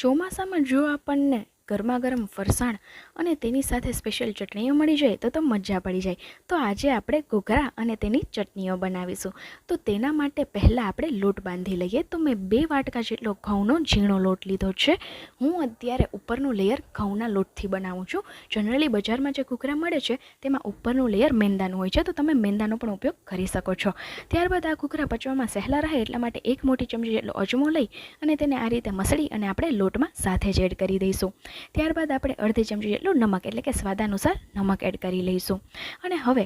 ચોમાસામાં જો આપણને ગરમા ગરમ ફરસાણ અને તેની સાથે સ્પેશિયલ ચટણીઓ મળી જાય તો તો મજા પડી જાય. તો આજે આપણે ઘૂઘરા અને તેની ચટણીઓ બનાવીશું. તો તેના માટે પહેલાં આપણે લોટ બાંધી લઈએ. તો મેં બે વાટકા જેટલો ઘઉંનો ઝીણો લોટ લીધો છે. હું અત્યારે ઉપરનું લેયર ઘઉંના લોટથી બનાવું છું. જનરલી બજારમાં જે ઘૂઘરા મળે છે, તેમાં ઉપરનું લેયર મેંદાનું હોય છે. તો તમે મેંદાનો પણ ઉપયોગ કરી શકો છો. ત્યારબાદ આ ઘૂઘરા પચવામાં સહેલા રહે એટલા માટે એક મોટી ચમચી જેટલો અજમો લઈ અને તેને આ રીતે મસળી અને આપણે લોટમાં સાથે જ એડ કરી દઈશું. ત્યારબાદ આપણે અડધી ચમચી જેટલું નમક, એટલે કે સ્વાદાનુસાર નમક એડ કરી લઈશું. અને હવે,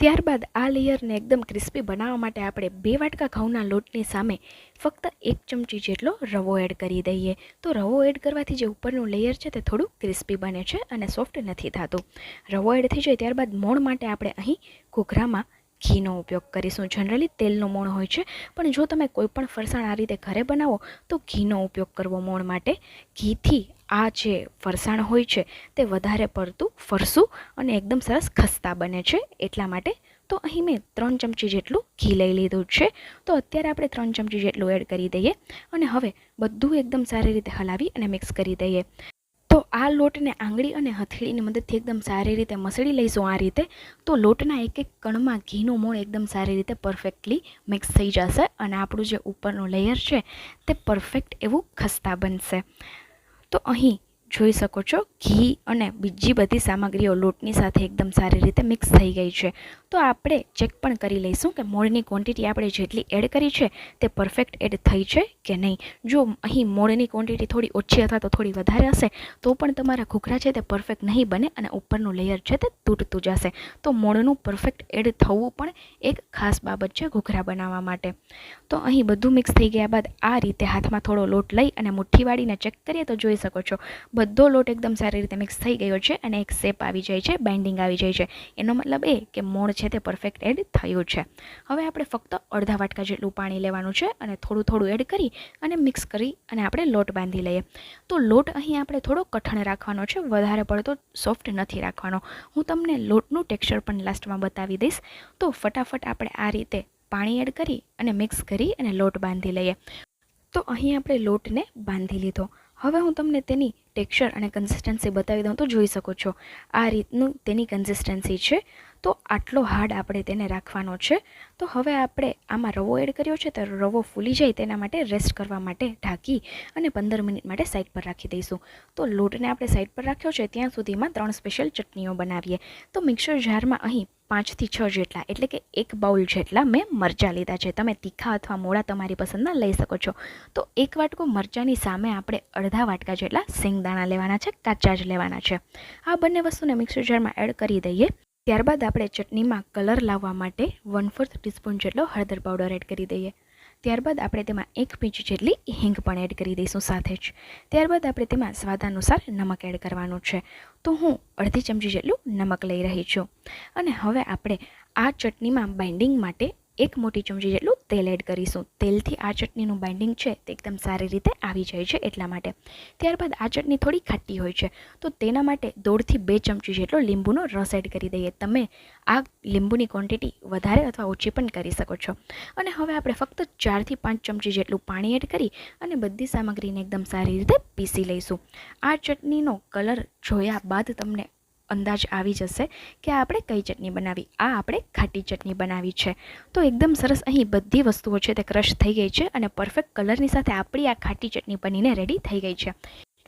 ત્યારબાદ આ લેયરને એકદમ ક્રિસ્પી બનાવવા માટે આપણે બે વાટકા ઘઉંના લોટની સામે ફક્ત એક ચમચી જેટલો રવો એડ કરી દઈએ. તો રવો એડ કરવાથી જે ઉપરનું લેયર છે તે થોડું ક્રિસ્પી બને છે અને સોફ્ટ નથી થતું. રવો એડ થઈ જાય ત્યારબાદ મોણ માટે આપણે અહીં ઘૂઘરામાં ઘીનો ઉપયોગ કરીશું. જનરલી તેલનો મોણ હોય છે, પણ જો તમે કોઈ પણ ફરસાણ આ રીતે ઘરે બનાવો, તો ઘીનો ઉપયોગ કરવો મોણ માટે. ઘીથી આ જે ફરસાણ હોય છે, તે વધારે પડતું ફરસું અને એકદમ સરસ ખસ્તા બને છે. એટલા માટે તો અહીં મેં ત્રણ ચમચી જેટલું ઘી લઈ લીધું છે. તો અત્યારે આપણે ત્રણ ચમચી જેટલું એડ કરી દઈએ અને હવે બધું એકદમ સારી રીતે હલાવી અને મિક્સ કરી દઈએ. તો આ લોટને આંગળી અને હથેળીની મદદથી એકદમ સારી રીતે મસળી લઈશું આ રીતે. તો લોટના એક એક કણમાં ઘીનું મોણ એકદમ સારી રીતે પરફેક્ટલી મિક્સ થઈ જશે અને આપણું જે ઉપરનું લેયર છે, તે પરફેક્ટ એવું ખસ્તા બનશે. તો અહીં જોઈ શકો છો. ઘી અને બીજી બધી સામગ્રીઓ લોટની સાથે એકદમ સારી રીતે મિક્સ થઈ ગઈ છે. તો આપણે ચેક પણ કરી લઈશું કે મોળની ક્વોન્ટિટી આપણે જેટલી એડ કરી છે તે પરફેક્ટ એડ થઈ છે કે નહીં. જો અહીં મોળની ક્વોન્ટિટી થોડી ઓછી અથવા તો થોડી વધારે હશે, તો પણ તમારા ઘૂઘરા છે તે પરફેક્ટ નહીં બને અને ઉપરનું લેયર છે તે તૂટતું જશે. તો મોળનું પરફેક્ટ એડ થવું પણ એક ખાસ બાબત છે ઘૂઘરા બનાવવા માટે. તો અહીં બધું મિક્સ થઈ ગયા બાદ આ રીતે હાથમાં થોડો લોટ લઈ અને મુઠ્ઠી વાળીને ચેક કરીએ તો જોઈ શકો છો. બધો લોટ એકદમ સારી રીતે મિક્સ થઈ ગયો છે અને એક શેપ આવી જાય છે બાઇન્ડિંગ આવી જાય છે. એનો મતલબ એ કે મોણ છે તે પરફેક્ટ એડ થયું છે. હવે આપણે ફક્ત અડધા વાટકા જેટલું પાણી લેવાનું છે અને થોડું થોડું એડ કરી અને મિક્સ કરી અને આપણે લોટ બાંધી લઈએ. તો લોટ અહીં આપણે થોડો કઠણ રાખવાનો છે, વધારે પડતો સોફ્ટ નથી રાખવાનો. હું તમને લોટનું ટેક્સચર પણ લાસ્ટમાં બતાવી દઈશ. તો ફટાફટ આપણે આ રીતે પાણી એડ કરી અને મિક્સ કરી અને લોટ બાંધી લઈએ. તો અહીં આપણે લોટને બાંધી લીધો. હવે હું તમને તેની ટેક્સચર અને કન્સિસ્ટન્સી બતાવી દઉં તો જોઈ શકો છો. આ રીતનું તેની કન્સિસ્ટન્સી છે. તો આટલો હાર્ડ આપણે તેને રાખવાનો છે. તો હવે આપણે આમાં રવો એડ કર્યો છે તો રવો ફૂલી જાય તેના માટે રેસ્ટ કરવા માટે ઢાંકી અને પંદર મિનિટ માટે સાઈડ પર રાખી દઈશું. તો લોટને આપણે સાઈડ પર રાખ્યો છે, ત્યાં સુધીમાં ત્રણ સ્પેશિયલ ચટણીઓ બનાવીએ. તો મિક્સર જારમાં અહીં પાંચથી છ જેટલા, એટલે કે એક બાઉલ જેટલા મેં મરચાં લીધા છે. તમે તીખા અથવા મોડા તમારી પસંદના લઈ શકો છો. તો એક વાટકો મરચાંની સામે આપણે અડધા વાટકા જેટલા સિંગદાણા લેવાના છે, કાચા જ લેવાના છે. આ બંને વસ્તુને મિક્સર જારમાં એડ કરી દઈએ. ત્યારબાદ આપણે ચટણીમાં કલર લાવવા માટે વન ફોર્થ ટીસ્પૂન જેટલો હળદર પાવડર એડ કરી દઈએ. ત્યારબાદ આપણે તેમાં એક પીંચ જેટલી હિંગ પણ એડ કરી દઈશું સાથે જ. ત્યારબાદ આપણે તેમાં સ્વાદાનુસાર નમક એડ કરવાનું છે. તો હું અડધી ચમચી જેટલું નમક લઈ રહી છું. અને હવે આપણે આ ચટણીમાં બાઇન્ડિંગ માટે એક મોટી ચમચી જેટલું તેલ એડ કરીશું. તેલથી આ ચટણીનું બાઇન્ડિંગ છે તે એકદમ સારી રીતે આવી જાય છે એટલા માટે. ત્યારબાદ આ ચટણી થોડી ખાટી હોય છે, તો તેના માટે દોઢથી બે ચમચી જેટલો લીંબુનો રસ એડ કરી દઈએ. તમે આ લીંબુની ક્વોન્ટિટી વધારે અથવા ઓછી પણ કરી શકો છો. અને હવે આપણે ફક્ત ચારથી પાંચ ચમચી જેટલું પાણી એડ કરી અને બધી સામગ્રીને એકદમ સારી રીતે પીસી લઈશું. આ ચટણીનો કલર જોયા બાદ તમને અંદાજ આવી જશે કે આપણે કઈ ચટણી બનાવી, આ આપણે ખાટી ચટણી બનાવી છે. તો એકદમ સરસ અહીં બધી વસ્તુઓ છે તે ક્રશ થઈ ગઈ છે અને પરફેક્ટ કલરની સાથે આપણી આ ખાટી ચટણી બનીને રેડી થઈ ગઈ છે.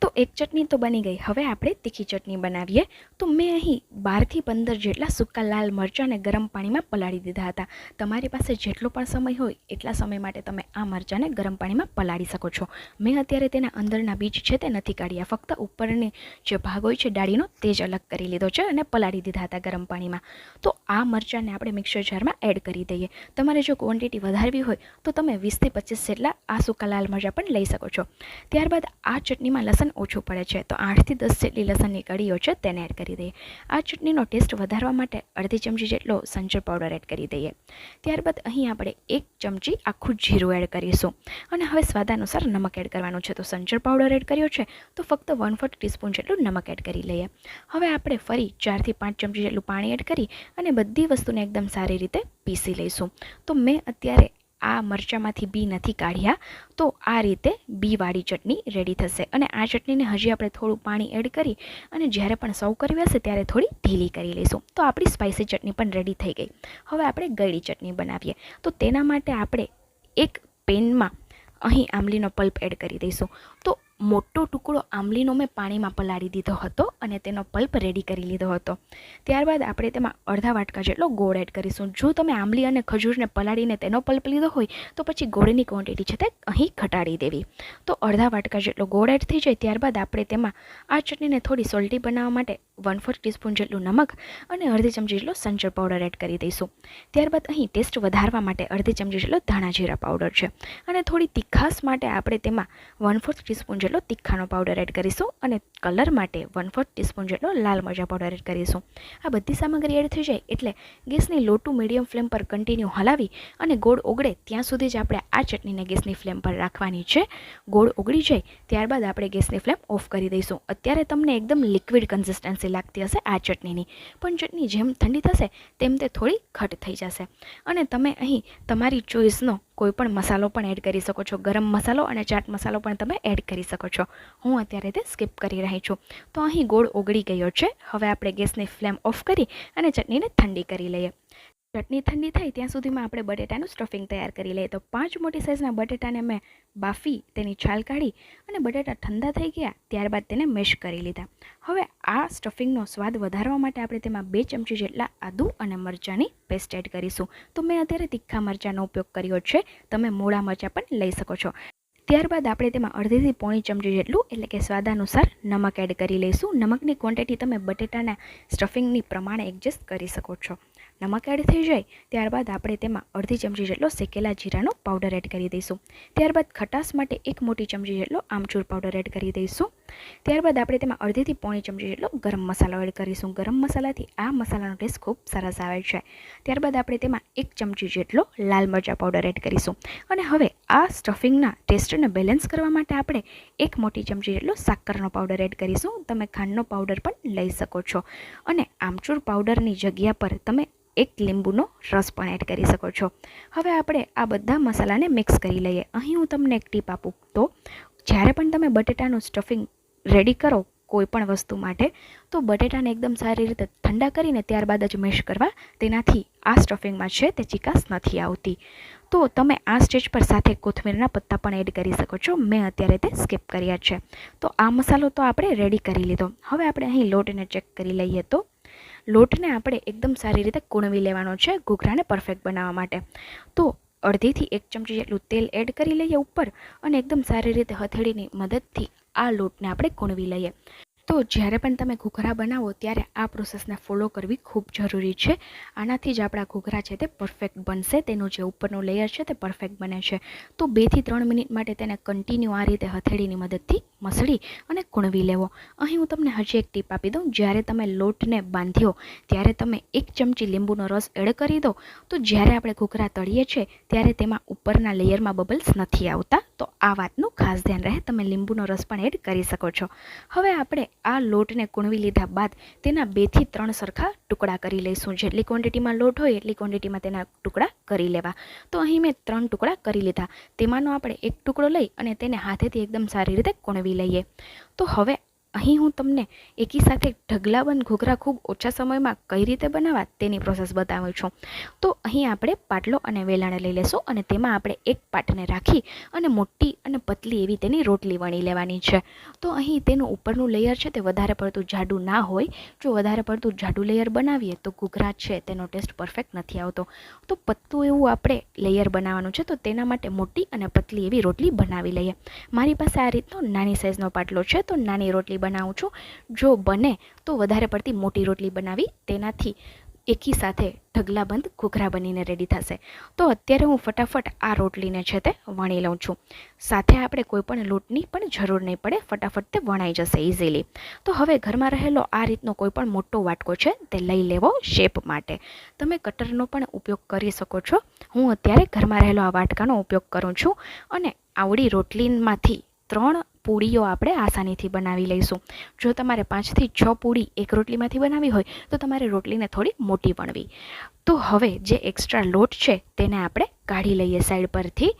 તો એક ચટણી તો બની ગઈ. હવે આપણે તીખી ચટણી બનાવીએ. તો મેં અહીં બારથી પંદર જેટલા સૂકા લાલ મરચાંને ગરમ પાણીમાં પલાળી દીધા હતા. તમારી પાસે જેટલો પણ સમય હોય, એટલા સમય માટે તમે આ મરચાંને ગરમ પાણીમાં પલાળી શકો છો. મેં અત્યારે તેના અંદરના બીજ છે તે નથી કાઢ્યા. ફક્ત ઉપરની જે ભાગ હોય છે ડાળીનો, તે જ અલગ કરી લીધો છે અને પલાળી દીધા હતા ગરમ પાણીમાં. તો આ મરચાંને આપણે મિક્સર જારમાં એડ કરી દઈએ. તમારે જો ક્વોન્ટિટી વધારવી હોય, તો તમે વીસથી પચીસ જેટલા આ સૂકા લાલ મરચાં પણ લઈ શકો છો. ત્યારબાદ આ ચટણીમાં લસણ ઓછું પડે છે, તો આઠથી દસ જેટલી લસણની કડીઓ છે તેને એડ કરી દઈએ. આ ચટણીનો ટેસ્ટ વધારવા માટે અડધી ચમચી જેટલો સંચર પાવડર એડ કરી દઈએ. ત્યારબાદ અહીં આપણે એક ચમચી આખું જીરું એડ કરીશું. અને હવે સ્વાદાનુસાર નમક એડ કરવાનું છે, તો સંચર પાવડર એડ કર્યો છે, તો ફક્ત વન ફોર્થ ટીસ્પૂન જેટલું નમક એડ કરી લઈએ. હવે આપણે ફરી ચારથી પાંચ ચમચી જેટલું પાણી એડ કરી અને બધી વસ્તુને એકદમ સારી રીતે પીસી લઈશું. તો મેં અત્યારે આ મરચાંમાંથી બી નથી કાઢ્યા, તો આ રીતે બીવાળી ચટણી રેડી થશે. અને આ ચટણીને હજી આપણે થોડું પાણી એડ કરી અને જ્યારે પણ સર્વ કરવી હશે ત્યારે થોડી ઢીલી કરી લઈશું. તો આપણી સ્પાઇસી ચટણી પણ રેડી થઈ ગઈ. હવે આપણે ગળી ચટણી બનાવીએ. તો તેના માટે આપણે એક પેનમાં અહીં આંબલીનો પલ્પ એડ કરી દઈશું. તો મોટો ટુકડો આંબલીનો મેં પાણીમાં પલાળી દીધો હતો અને તેનો પલ્પ રેડી કરી લીધો હતો. ત્યારબાદ આપણે તેમાં અડધા વાટકા જેટલો ગોળ એડ કરીશું. જો તમે આંબલી અને ખજૂરને પલાળીને તેનો પલ્પ લીધો હોય, તો પછી ગોળની ક્વોન્ટિટી છે તે અહીં ઘટાડી દેવી. તો અડધા વાટકા જેટલો ગોળ એડ થઈ જાય, ત્યારબાદ આપણે તેમાં આ ચટણીને થોડી સોલ્ટી બનાવવા માટે વન ફોર્થ ટીસ્પૂન જેટલું નમક અને અડધી ચમચી જેટલો સંચર પાવડર એડ કરી દઈશું. ત્યારબાદ અહીં ટેસ્ટ વધારવા માટે અડધી ચમચી જેટલો ધાણા જીરા પાવડર છે. અને થોડી તીખાસ માટે આપણે તેમાં વન ફોર્થ ટીસ્પૂન જેટલો તીખાનો પાવડર એડ કરીશું અને કલર માટે વન ફોર્થ ટીસ્પૂન જેટલો લાલ મરચા પાવડર એડ કરીશું. આ બધી સામગ્રી એડ થઈ જાય એટલે ગેસની લો ટુ મીડિયમ ફ્લેમ પર કન્ટિન્યુ હલાવી અને ગોળ ઓગળે ત્યાં સુધી જ આપણે આ ચટણીને ગેસની ફ્લેમ પર રાખવાની છે. ગોળ ઓગળી જાય ત્યારબાદ આપણે ગેસની ફ્લેમ ઓફ કરી દઈશું. અત્યારે તમને એકદમ લિક્વિડ કન્સિસ્ટન્સી લાગતી હશે આ ચટણીની. પણ ચટણી જેમ ઠંડી થશે, તેમ તે થોડી ઘટ થઈ જશે. અને તમે અહીં તમારી ચોઈસનો કોઈ પણ મસાલો પણ એડ કરી શકો છો. ગરમ મસાલો અને ચાટ મસાલો પણ તમે એડ કરી શકો છો. હું અત્યારે તે સ્કીપ કરી રહી છું. તો અહીં ગોળ ઓગળી ગયો છે. હવે આપણે ગેસની ફ્લેમ ઓફ કરી અને ચટણીને ઠંડી કરી લઈએ. ચટણી ઠંડી થાય ત્યાં સુધીમાં આપણે બટેટાનું સ્ટફિંગ તૈયાર કરી લઈએ. તો પાંચ મોટી સાઇઝના બટેટાને મેં બાફી, તેની છાલ કાઢી અને બટેટા ઠંડા થઈ ગયા, ત્યારબાદ તેને મેશ કરી લીધા. હવે આ સ્ટફિંગનો સ્વાદ વધારવા માટે આપણે તેમાં બે ચમચી જેટલા આદુ અને મરચાંની પેસ્ટ એડ કરીશું. તો મેં અત્યારે તીખા મરચાંનો ઉપયોગ કર્યો છે. તમે મોળા મરચાં પણ લઈ શકો છો. ત્યારબાદ આપણે તેમાં અડધીથી પોણી ચમચી જેટલું, એટલે કે સ્વાદાનુસાર નમક એડ કરી લઈશું. નમકની ક્વોન્ટિટી તમે બટેટાના સ્ટફિંગની પ્રમાણે એડજસ્ટ કરી શકો છો. નમક એડ થઈ જાય, ત્યારબાદ આપણે તેમાં અડધી ચમચી જેટલો શેકેલા જીરાનો પાવડર એડ કરી દઈશું. ત્યારબાદ ખટાશ માટે એક મોટી ચમચી જેટલો આમચૂર પાવડર એડ કરી દઈશું. ત્યારબાદ આપણે તેમાં અડધીથી પોણી ચમચી જેટલો ગરમ મસાલો એડ કરીશું. ગરમ મસાલાથી આ મસાલાનો ટેસ્ટ ખૂબ સરસ આવે છે. ત્યારબાદ આપણે તેમાં એક ચમચી જેટલો લાલ મરચા પાવડર એડ કરીશું. અને હવે આ સ્ટફિંગના ટેસ્ટને બેલેન્સ કરવા માટે આપણે એક મોટી ચમચી જેટલો સાકરનો પાવડર એડ કરીશું. તમે ખાંડનો પાવડર પણ લઈ શકો છો. અને આમચૂર પાવડરની જગ્યા પર તમે એક લીંબુનો રસ પણ એડ કરી શકો છો. હવે આપણે આ બધા મસાલાને મિક્સ કરી લઈએ. અહીં હું તમને એક ટીપ આપું. તો જ્યારે પણ તમે બટેટાનું સ્ટફિંગ રેડી કરો કોઈ પણ વસ્તુ માટે, તો બટેટાને એકદમ સારી રીતે ઠંડા કરીને ત્યારબાદ જ મેશ કરવા. તેનાથી આ સ્ટફિંગમાં છે તે ચિકાસ નથી આવતી. તો તમે આ સ્ટેજ પર સાથે કોથમીરના પત્તા પણ એડ કરી શકો છો. મેં અત્યારે તે સ્કીપ કર્યા છે. તો આ મસાલો તો આપણે રેડી કરી લીધો. હવે આપણે અહીં લોટને ચેક કરી લઈએ તો. લોટને આપણે એકદમ સારી રીતે કૂણવી લેવાનો છે ઘૂઘરાને પરફેક્ટ બનાવવા માટે. તો અડધીથી એક ચમચી જેટલું તેલ એડ કરી લઈએ ઉપર અને એકદમ સારી રીતે હથેળીની મદદથી આ લોટને આપણે કૂણવી લઈએ. તો જ્યારે પણ તમે ઘૂઘરા બનાવો, ત્યારે આ પ્રોસેસને ફોલો કરવી ખૂબ જરૂરી છે. આનાથી જ આપણા ઘૂઘરા છે તે પરફેક્ટ બનશે, તેનું જે ઉપરનું લેયર છે તે પરફેક્ટ બને છે. તો બેથી ત્રણ મિનિટ માટે તેને કન્ટિન્યુ આ રીતે હથેળીની મદદથી મસળી અને કૂણવી લેવો. અહીં હું તમને હજી એક ટીપ આપી દઉં. જ્યારે તમે લોટને બાંધ્યો, ત્યારે તમે એક ચમચી લીંબુનો રસ એડ કરી દો. તો જ્યારે આપણે ઘૂઘરા તળીએ છીએ, ત્યારે તેમાં ઉપરના લેયરમાં બબલ્સ નથી આવતા. તો આ વાતનું ખાસ ધ્યાન રહે. તમે લીંબુનો રસ પણ એડ કરી શકો છો. હવે આપણે આ લોટને કૂણવી લીધા બાદ તેના બેથી ત્રણ સરખા ટુકડા કરી લઈશું. જેટલી ક્વોન્ટિટીમાં લોટ હોય, એટલી ક્વોન્ટિટીમાં તેના ટુકડા કરી લેવા. તો અહીં મેં ત્રણ ટુકડા કરી લીધા. તેમાંનો આપણે એક ટુકડો લઈ અને તેને હાથેથી એકદમ સારી રીતે કૂણવી લઈએ. તો હવે અહીં હું તમને એકી સાથે ઢગલાબંધ ઘૂઘરા ખૂબ ઓછા સમયમાં કઈ રીતે બનાવવા તેની પ્રોસેસ બતાવું છું. તો અહીં આપણે પાટલો અને વેલાણ લઈ લેશું અને તેમાં આપણે એક પાટને રાખી અને મોટી અને પતલી એવી તેની રોટલી વણી લેવાની છે. તો અહીં તેનું ઉપરનું લેયર છે તે વધારે પડતું જાડું ના હોય. જો વધારે પડતું જાડું લેયર બનાવીએ તો ઘૂઘરા છે તેનો ટેસ્ટ પરફેક્ટ નથી આવતો. તો પતલું એવું આપણે લેયર બનાવવાનું છે તો તેના માટે મોટી અને પતલી એવી રોટલી બનાવી લઈએ. મારી પાસે આ રીતનો નાની સાઇઝનો પાટલો છે તો નાની રોટલી બનાવું છું. જો બને તો વધારે પડતી મોટી રોટલી બનાવી તેનાથી એકી સાથે ઢગલાબંધ ઘૂઘરા બનીને રેડી થશે. તો અત્યારે હું ફટાફટ આ રોટલીને છે તે વણી લઉં છું. સાથે આપણે કોઈપણ લોટની પણ જરૂર નહીં પડે, ફટાફટ તે વણાઈ જશે ઇઝીલી તો હવે ઘરમાં રહેલો આ રીતનો કોઈ પણ મોટો વાટકો છે તે લઈ લેવો શેપ માટે. તમે કટરનો પણ ઉપયોગ કરી શકો છો. હું અત્યારે ઘરમાં રહેલો આ વાટકાનો ઉપયોગ કરું છું અને આવડી રોટલીમાંથી ત્રણ પૂડીઓ આપણે આસાનીથી બનાવી લઈશું. જો તમારે પાંચથી છ પૂરી એક રોટલીમાંથી બનાવી હોય, તો તમારે રોટલીને થોડી મોટી વણવી. તો હવે જે એક્સ્ટ્રા લોટ છે, તેને આપણે કાઢી લઈએ સાઈડ પરથી.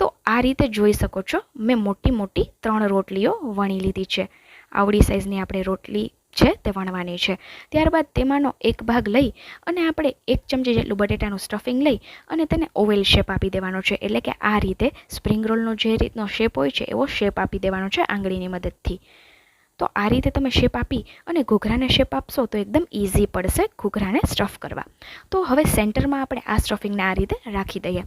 તો આ રીતે જોઈ શકો છો, મેં મોટી મોટી ત્રણ રોટલીઓ વણી લીધી છે. આવડી સાઈઝની આપણે રોટલી છે તે વણવાની છે. ત્યારબાદ તેમાંનો એક ભાગ લઈ અને આપણે એક ચમચી જેટલું બટેટાનું સ્ટફિંગ લઈ અને તેને ઓવેલ શેપ આપી દેવાનો છે. એટલે કે આ રીતે સ્પ્રિંગ રોલનો જે રીતનો શેપ હોય છે, એવો શેપ આપી દેવાનો છે આંગળીની મદદથી. તો આ રીતે તમે શેપ આપી અને ઘૂઘરાને શેપ આપશો તો એકદમ ઇઝી પડશે ઘૂઘરાને સ્ટફ કરવા. તો હવે સેન્ટરમાં આપણે આ સ્ટફિંગને આ રીતે રાખી દઈએ.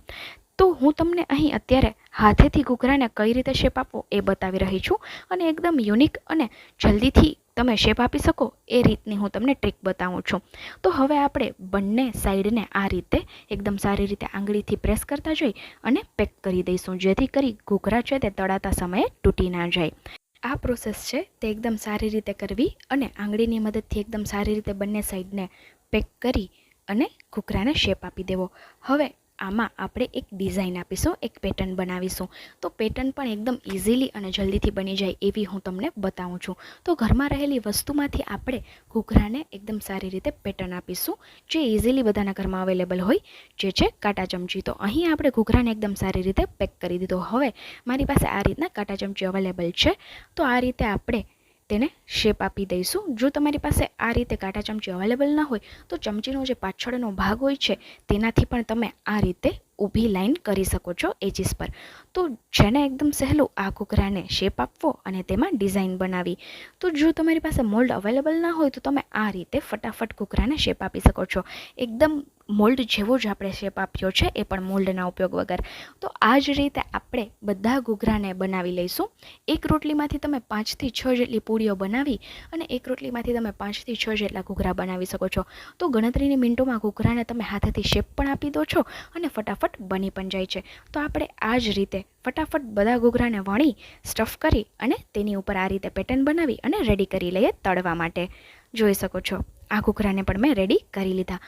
તો હું તમને અહીં અત્યારે હાથેથી ઘૂઘરાને કઈ રીતે શેપ આપવો એ બતાવી રહી છું અને એકદમ યુનિક અને જલ્દીથી તમે શેપ આપી શકો, એ રીતની હું તમને ટ્રીક બતાવું છું. તો હવે આપણે બંને સાઈડને આ રીતે એકદમ સારી રીતે આંગળીથી પ્રેસ કરતા જઈ અને પેક કરી દઈશું, જેથી કરી ઘૂઘરા છે તે તળાતા સમયે તૂટી ના જાય. આ પ્રોસેસ છે તે એકદમ સારી રીતે કરવી અને આંગળીની મદદથી એકદમ સારી રીતે બંને સાઈડને પેક કરી અને ઘૂઘરાને શેપ આપી દેવો. હવે આમાં આપણે એક ડિઝાઇન આપીશું, એક પેટર્ન બનાવીશું. તો પેટર્ન પણ એકદમ ઇઝીલી અને જલ્દીથી બની જાય એવી હું તમને બતાવું છું. તો ઘરમાં રહેલી વસ્તુમાંથી આપણે ઘૂઘરાને એકદમ સારી રીતે પેટર્ન આપીશું, જે ઇઝીલી બધાના ઘરમાં અવેલેબલ હોય, જે છે કાંટા ચમચી. તો અહીં આપણે ઘૂઘરાને એકદમ સારી રીતે પેક કરી દીધો. હવે મારી પાસે આ રીતના કાંટા ચમચી અવેલેબલ છે. તો આ રીતે આપણે તેને શેપ આપી દઈશું. જો તમારી પાસે આ રીતે કાંટા ચમચી અવેલેબલ ના હોય, તો ચમચીનો જે પાછળનો ભાગ હોય છે, તેનાથી પણ તમે આ રીતે ઊભી લાઈન કરી શકો છો એજીસ પર. તો જેને એકદમ સહેલું આ ઘૂઘરાને શેપ આપવો અને તેમાં ડિઝાઇન બનાવી. તો જો તમારી પાસે મોલ્ડ અવેલેબલ ના હોય, તો તમે આ રીતે ફટાફટ ઘૂઘરાને શેપ આપી શકો છો. એકદમ મોલ્ડ જેવો જ આપણે શેપ આપ્યો છે, એ પણ મોલ્ડના ઉપયોગ વગર. તો આ જ રીતે આપણે બધા ઘૂઘરાને બનાવી લઈશું. એક રોટલીમાંથી તમે પાંચથી છ જેટલી પૂરીઓ બનાવી અને એક રોટલીમાંથી તમે પાંચથી છ જેટલા ઘૂઘરા બનાવી શકો છો. તો ગણતરીની મિનિટોમાં ઘૂઘરાને તમે હાથેથી શેપ પણ આપી દો છો અને ફટાફટ બની પણ જાય છે. તો આપણે આ જ રીતે ફટાફટ બધા ઘૂઘરાને વણી સ્ટફ કરી અને તેની ઉપર આ રીતે પેટર્ન બનાવી અને રેડી કરી લઈએ તળવા માટે. જોઈ શકો છો, આ ઘૂઘરાને પણ મેં રેડી કરી લીધા.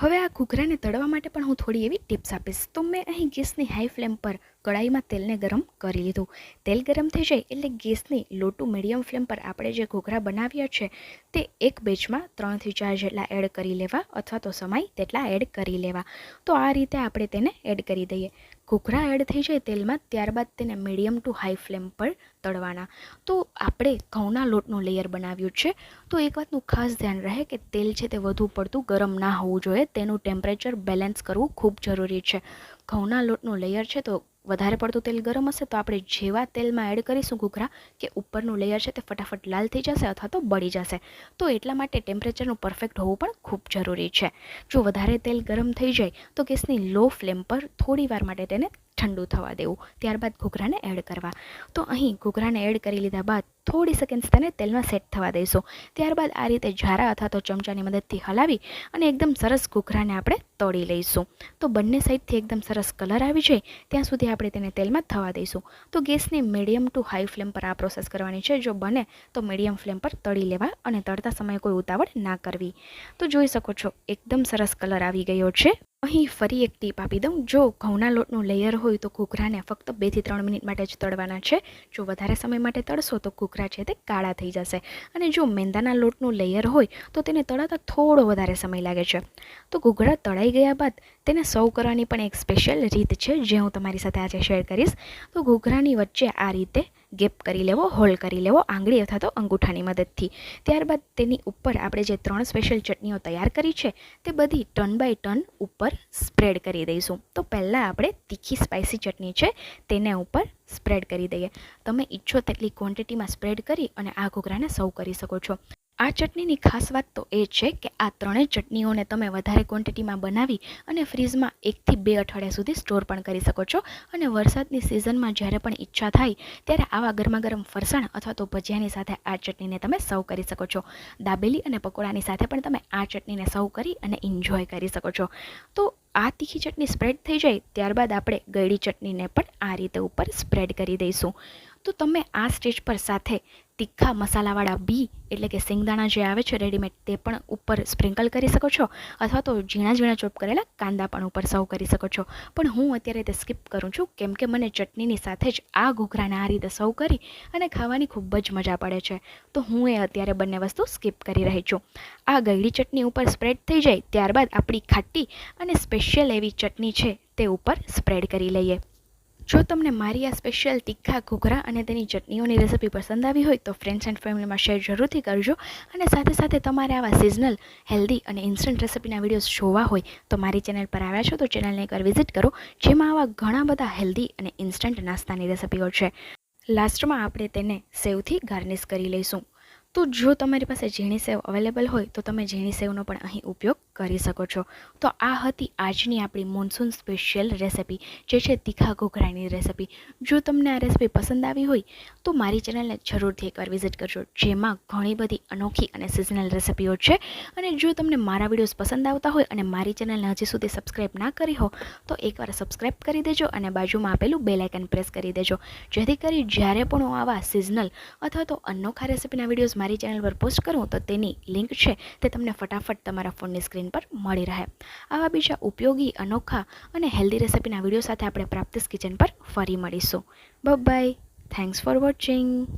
હવે આ ઘૂઘરાને તળવા માટે પણ હું થોડી એવી ટિપ્સ આપીશ. તો મેં અહીં ગેસની હાઈ ફ્લેમ પર કડાઈમાં તેલને ગરમ કરી લીધું. તેલ ગરમ થઈ જાય એટલે ગેસની લોટુ મીડિયમ ફ્લેમ પર આપણે જે ઘૂઘરા બનાવ્યા છે, તે એક બેચમાં ત્રણથી ચાર જેટલા એડ કરી લેવા અથવા તો સમાય તેટલા એડ કરી લેવા. તો આ રીતે આપણે તેને એડ કરી દઈએ. ઘૂઘરા એડ થઈ જાય તેલમાં, ત્યારબાદ તેને મીડિયમ ટુ હાઈ ફ્લેમ પર તળવાના. તો આપણે ઘઉંના લોટનું લેયર બનાવ્યું છે. તો એક વાતનું ખાસ ધ્યાન રહે કે તેલ છે તે વધુ પડતું ગરમ ના હોવું જોઈએ. તેનું ટેમ્પરેચર બેલેન્સ કરવું ખૂબ જરૂરી છે. ઘઉંના લોટનું લેયર છે તો વધારે પડતું તેલ ગરમ હશે તો આપણે જેવા તેલમાં એડ કરીશું ઘૂઘરા કે ઉપરનું લેયર છે તે ફટાફટ લાલ થઈ જશે અથવા તો બળી જશે. તો એટલા માટે ટેમ્પરેચરનું પરફેક્ટ હોવું પણ ખૂબ જરૂરી છે. જો વધારે તેલ ગરમ થઈ જાય તો ગેસની લો ફ્લેમ પર થોડી વાર માટે તેને ઠંડુ થવા દેવું, ત્યારબાદ ઘૂઘરાને એડ કરવા. તો અહીં ઘૂઘરાને એડ કરી લીધા બાદ થોડી સેકન્ડ્સ તેને તેલમાં સેટ થવા દઈશું. ત્યારબાદ આ રીતે ઝારા અથવા તો ચમચાની મદદથી હલાવી અને એકદમ સરસ ઘૂઘરાને આપણે તળી લઈશું. તો બંને સાઈડથી એકદમ સરસ કલર આવી જાય, ત્યાં સુધી આપણે તેને તેલમાં થવા દઈશું. તો ગેસની મીડિયમ ટુ હાઈ ફ્લેમ પર આ પ્રોસેસ કરવાની છે. જો બને તો મીડિયમ ફ્લેમ પર તળી લેવા અને તળતા સમયે કોઈ ઉતાવળ ના કરવી. તો જોઈ શકો છો, એકદમ સરસ કલર આવી ગયો છે. અહીં ફરી એક ટીપ આપી દઉં. જો ઘઉંના લોટનું લેયર હોય તો ઘૂઘરાને ફક્ત બેથી ત્રણ મિનિટ માટે જ તળવાના છે. જો વધારે સમય માટે તળશો તો ઘૂઘરા છે તે કાળા થઈ જશે. અને જો મેંદાના લોટનું લેયર હોય તો તેને તળાતા થોડો વધારે સમય લાગે છે. તો ઘૂઘરા તળાઈ ગયા બાદ તેને સર્વ કરવાની પણ એક સ્પેશિયલ રીત છે જે હું તમારી સાથે આજે શેર કરીશ. તો ઘૂઘરાની વચ્ચે આ રીતે ગેપ કરી લેવો, હોલ કરી લેવો, આંગળી અથવા તો અંગૂઠાની મદદથી. ત્યારબાદ તેની ઉપર આપણે જે ત્રણ સ્પેશિયલ ચટણીઓ તૈયાર કરી છે, તે બધી ટર્ન બાય ટર્ન ઉપર સ્પ્રેડ કરી દઈશું. તો પહેલાં આપણે તીખી સ્પાઇસી ચટણી છે, તેને ઉપર સ્પ્રેડ કરી દઈએ. તમે ઈચ્છો તેટલી ક્વોન્ટિટીમાં સ્પ્રેડ કરી અને આ ઘૂઘરાને સર્વ કરી શકો છો. આ ચટણીની ખાસ વાત તો એ છે કે આ ત્રણેય ચટણીઓને તમે વધારે ક્વોન્ટિટીમાં બનાવી અને ફ્રીઝમાં એકથી બે અઠવાડિયા સુધી સ્ટોર પણ કરી શકો છો. અને વરસાદની સિઝનમાં જ્યારે પણ ઈચ્છા થાય ત્યારે આવા ગરમા ગરમ ફરસાણ અથવા તો ભજીયાની સાથે આ ચટણીને તમે સર્વ કરી શકો છો. દાબેલી અને પકોડાની સાથે પણ તમે આ ચટણીને સર્વ કરી અને એન્જોય કરી શકો છો. તો આ તીખી ચટણી સ્પ્રેડ થઈ જાય ત્યારબાદ આપણે ગળી ચટણીને પણ આ રીતે ઉપર સ્પ્રેડ કરી દઈશું. તો તમે આ સ્ટેજ પર સાથે તીખા મસાલાવાળા બી, એટલે કે સિંગદાણા જે આવે છે રેડીમેડ તે પણ ઉપર સ્પ્રિંકલ કરી શકો છો. અથવા તો ઝીણા ઝીણા ચોપ કરેલા કાંદા પણ ઉપર સર્વ કરી શકો છો. પણ હું અત્યારે તે સ્કીપ કરું છું, કેમ કે મને ચટણીની સાથે જ આ ઘૂઘરાને આ રીતે સર્વ કરી અને ખાવાની ખૂબ જ મજા પડે છે. તો હું એ અત્યારે બંને વસ્તુ સ્કીપ કરી રહી છું. આ ગળી ચટણી ઉપર સ્પ્રેડ થઈ જાય ત્યારબાદ આપણી ખાટી અને સ્પેશિયલ એવી ચટણી છે તે ઉપર સ્પ્રેડ કરી લઈએ. જો તમને મારી આ સ્પેશિયલ તીખા ઘૂઘરા અને તેની ચટણીઓની રેસિપી પસંદ આવી હોય તો ફ્રેન્ડ્સ એન્ડ ફેમિલીમાં શેર જરૂરથી કરજો. અને સાથે સાથે તમારે આવા સિઝનલ હેલ્ધી અને ઇન્સ્ટન્ટ રેસિપીના વિડીયોઝ જોવા હોય તો મારી ચેનલ પર આવ્યા છો તો ચેનલને એકવાર વિઝિટ કરો, જેમાં આવા ઘણા બધા હેલ્ધી અને ઇન્સ્ટન્ટ નાસ્તાની રેસિપીઓ છે. લાસ્ટમાં આપણે તેને સેવથી ગાર્નિશ કરી લઈશું. તો જો તમારી પાસે ઝીણી સેવ અવેલેબલ હોય, તો તમે ઝીણી સેવનો પણ અહીં ઉપયોગ કરી શકો છો. તો આ હતી આજની આપણી મોન્સૂન સ્પેશિયલ રેસિપી, જે છે તીખા ઘોઘરાની રેસિપી. જો તમને આ રેસિપી પસંદ આવી હોય, તો મારી ચેનલને જરૂરથી એકવાર વિઝિટ કરજો, જેમાં ઘણી બધી અનોખી અને સિઝનલ રેસિપીઓ છે. અને જો તમને મારા વિડીયોઝ પસંદ આવતા હોય અને મારી ચેનલને હજી સુધી સબસ્ક્રાઈબ ના કરી હો, તો એકવાર સબસ્ક્રાઈબ કરી દેજો અને બાજુમાં આપેલું બેલાઇકન પ્રેસ કરી દેજો. જેથી કરી જ્યારે પણ હું આવા સિઝનલ અથવા તો અનોખા રેસિપીના વિડીયોઝ મારી ચેનલ પર પોસ્ટ કરું તો તેની લિંક છે તે તમને ફટાફટ તમારા ફોનની સ્ક્રીન પર મળી રહે. આવા બીજા ઉપયોગી, અનોખા અને હેલ્ધી રેસિપીના વીડિયો સાથે આપણે પ્રાપ્તિસ કિચન પર ફરી મળીશું. By thanks for watching